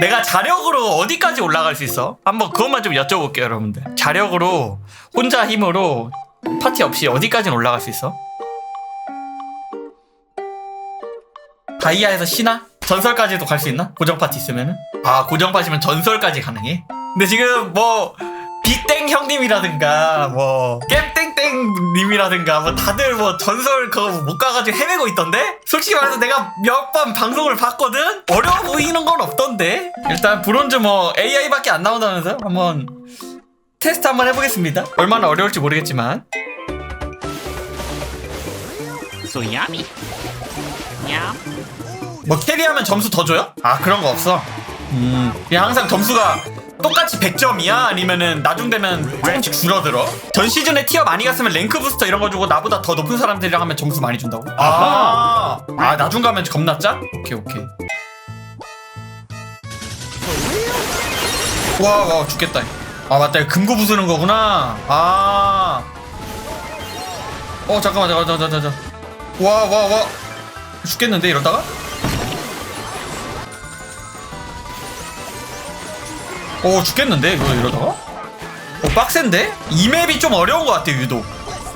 내가 자력으로 어디까지 올라갈 수 있어? 한번 그것만 좀 여쭤볼게요, 여러분들. 자력으로 혼자 힘으로 파티 없이 어디까지는 올라갈 수 있어? 다이아에서 신화? 전설까지도 갈 수 있나? 고정 파티 있으면은? 아, 고정 파티면 전설까지 가능해? 근데 지금 뭐 빅땡 형님이라든가 뭐 겜땡땡 님이라든가 뭐 다들 뭐 전설 그거 못 가가지고 헤매고 있던데? 솔직히 말해서 내가 몇 번 방송을 봤거든? 어려워 보이는 건 없던데? 일단 브론즈 뭐 AI밖에 안 나온다면서 한번 테스트 한번 해보겠습니다 얼마나 어려울지 모르겠지만 So yummy. Yum. 뭐 캐리하면 점수 더 줘요? 아 그런 거 없어 음 그냥 항상 점수가 똑같이 100점이야? 아니면은 나중 되면 조금씩 줄어들어? 전 시즌에 티어 많이 갔으면 랭크 부스터 이런 거 주고 나보다 더 높은 사람들이랑 하면 점수 많이 준다고? 아, 아 나중 가면 겁나 짜? 오케이 오케이 와 와 죽겠다 아 맞다 이거 금고 부수는 거구나 아어 잠깐만 잠깐만 잠깐만 잠깐만 와와와 죽겠는데 이러다가? 오 죽겠는데? 이거 이러다가? 오 빡센데? 이 맵이 좀 어려운 것 같아 유독.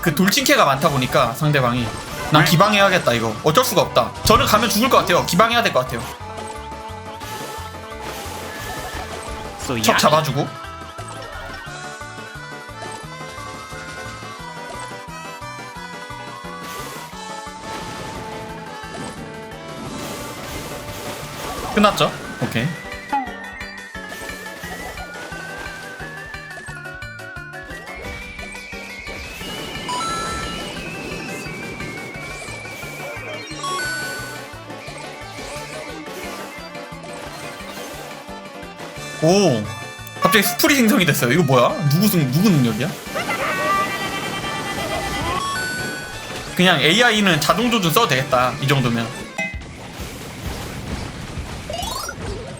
그 돌진캐가 많다 보니까 상대방이. 난 기방해야겠다 이거. 어쩔 수가 없다. 저는 가면 죽을 것 같아요. 기방해야 될 것 같아요. 척. 잡아주고. 끝났죠? 오케이 오. 갑자기 스프리 생성이 됐어요. 이거 뭐야? 누구 승 누구 능력이야? 그냥 AI는 자동 조준 써도 되겠다. 이 정도면.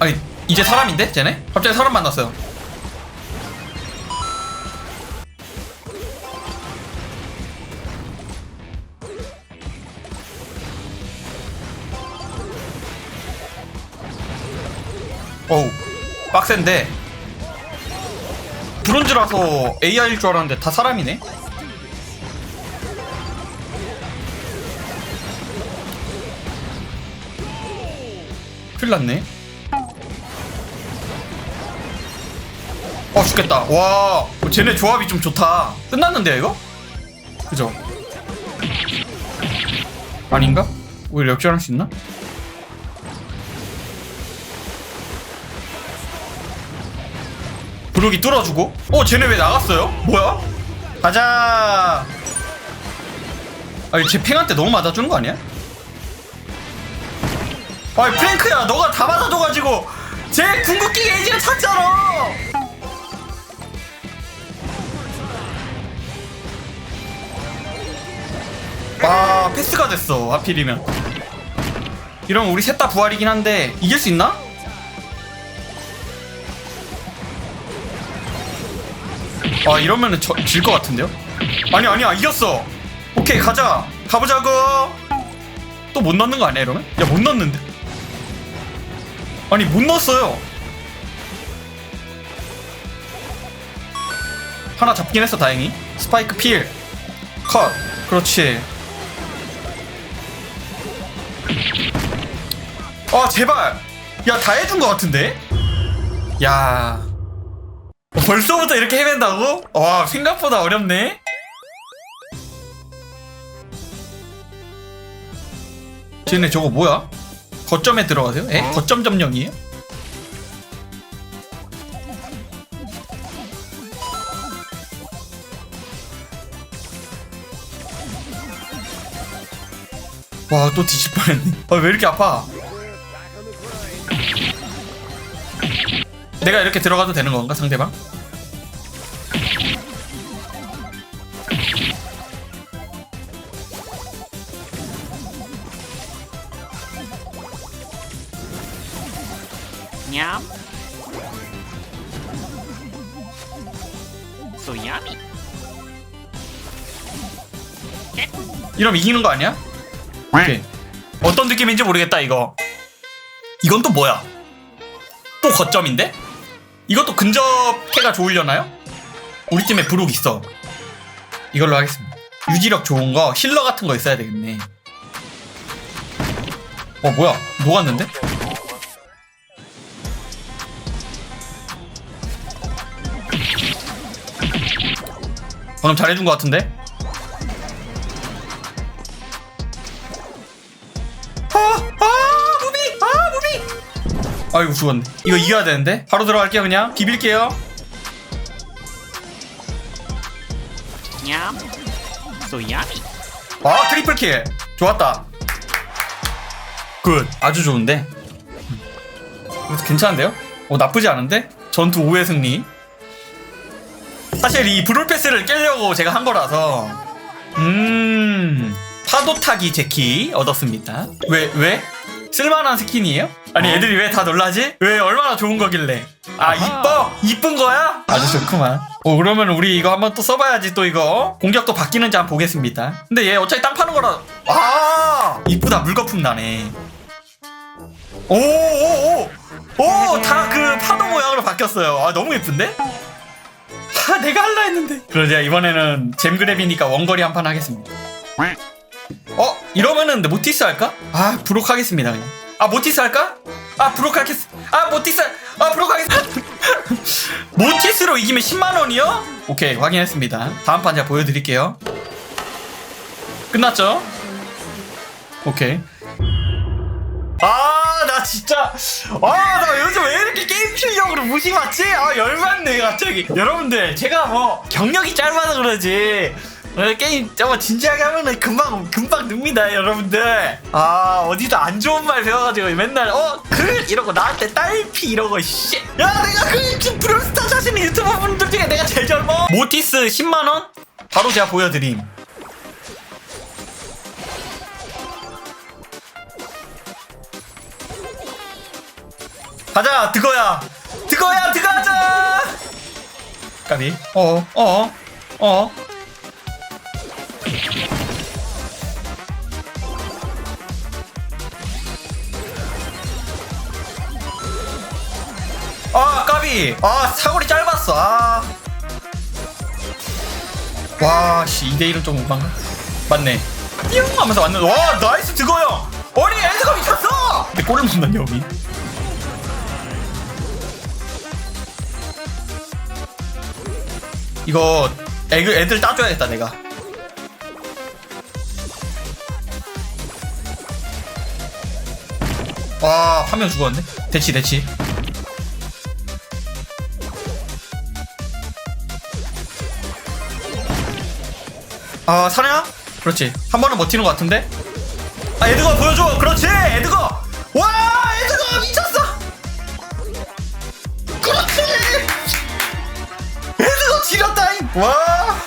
아니 이제 사람인데? 쟤네? 갑자기 사람 만났어요. 어우 빡센데 브론즈라서 AI일 줄 알았는데 다 사람이네 큰일 났네 어 죽겠다 와 어, 쟤네 조합이 좀 좋다 끝났는데요 이거? 그죠? 아닌가? 오히려 역전할 수 있나? 브룩이 뚫어주고 어 쟤네 왜 나갔어요? 뭐야? 가자 아니 쟤 팽한테 너무 맞아주는 거 아니야? 아이 프랭크야 너가 다 맞아줘가지고 쟤 궁극기 게이지를 찼잖아 와 패스가 됐어 하필이면 이러면 우리 셋 다 부활이긴 한데 이길 수 있나? 아 이러면은 질 것 같은데요? 아니 아니야 이겼어. 오케이 가자. 가보자고. 또 못 넣는 거 아니야 이러면? 야 못 넣는데? 아니 못 넣었어요. 하나 잡긴 했어 다행히. 스파이크 필. 컷. 그렇지. 아 제발. 야 다 해준 것 같은데? 야. 어, 벌써부터 이렇게 헤맨다고? 와 생각보다 어렵네 쟤네 저거 뭐야? 거점에 들어가세요? 에? 거점 점령이에요? 와 또 뒤질 뻔했네 아, 왜 이렇게 아파 내가 이렇게 들어가도 되는 건가 상대방? Yum. So yummy. 이러면 이기는 거 아니야? 오케이 어떤 느낌인지 모르겠다 이거 이건 또 뭐야? 또 거점인데? 이것도 근접해가 좋으려나요? 우리 팀에 브룩 있어. 이걸로 하겠습니다. 유지력 좋은 거, 힐러 같은 거 있어야 되겠네. 어, 뭐야? 녹았는데? 방금 잘해준 것 같은데? 아, 아, 무비! 아, 무비! 아이고, 죽었네. 이거 이겨야 되는데? 바로 들어갈게요, 그냥. 비빌게요. 냠. So yummy. 아 트리플 킬 좋았다 굿 아주 좋은데 그래도 괜찮은데요? 어 나쁘지 않은데? 전투 5회 승리 사실 이 브롤 패스를 깨려고 제가 한 거라서. 음 파도 타기 제키 얻었습니다. 왜 왜? 쓸만한 스킨이에요? 아니 애들이 왜 다 놀라지? 왜 얼마나 좋은 거길래? 아 이뻐? 이쁜 거야? 아주 좋구만. 어 그러면 우리 이거 한번 또 써봐야지 또 이거. 공격도 바뀌는지 한번 보겠습니다. 근데 얘 어차피 땅 파는 거라. 아! 이쁘다. 물거품 나네. 오오오! 오다 그 파도 모양으로 바뀌었어요. 아 너무 예쁜데? 아 내가 할라 했는데 그러자 이번에는 잼그랩이니까 원거리 한 판 하겠습니다 어 이러면은 모티스 할까? 아 브록 하겠습니다 그냥 아 모티스 할까? 아 브록 하겠 아 모티스 아 브록 하겠 모티스로 이기면 10만 원이요? 오케이 확인했습니다 다음 판 제가 보여드릴게요 끝났죠? 오케이 아 나 진짜 아 나 요즘 왜 이렇게 무시받지? 아 열받네 갑자기. 여러분들 제가 뭐 경력이 짧아서 그러지. 어, 게임 저거 진지하게 하면은 금방 금방 늡니다 여러분들. 아 어디서 안 좋은 말 배워가지고 맨날 어글? 이러고 나한테 딸피 이러고 씨야 내가 그 브롤스타 하시는 유튜버 분들 중에 내가 제일 젊어. 모티스 10만원? 바로 제가 보여드림. 가자 드거야 드거야 드가자 까비. 어어 어어 어. 아 까비. 아 사거리 짧았어. 아. 와씨 2대1은 좀 오반가? 맞네. 띵 하면서 왔는데 와 나이스 드거야 어리 애드가 미쳤어! 근데 골을 못 넣냐 여기 이거 애들, 애들 따줘야겠다 내가. 와 화면 죽었네? 대치 대치. 아 사냐? 그렇지. 한 번은 버티는 것 같은데? 아 에드거 보여줘! 그렇지! 에드거! 와 와!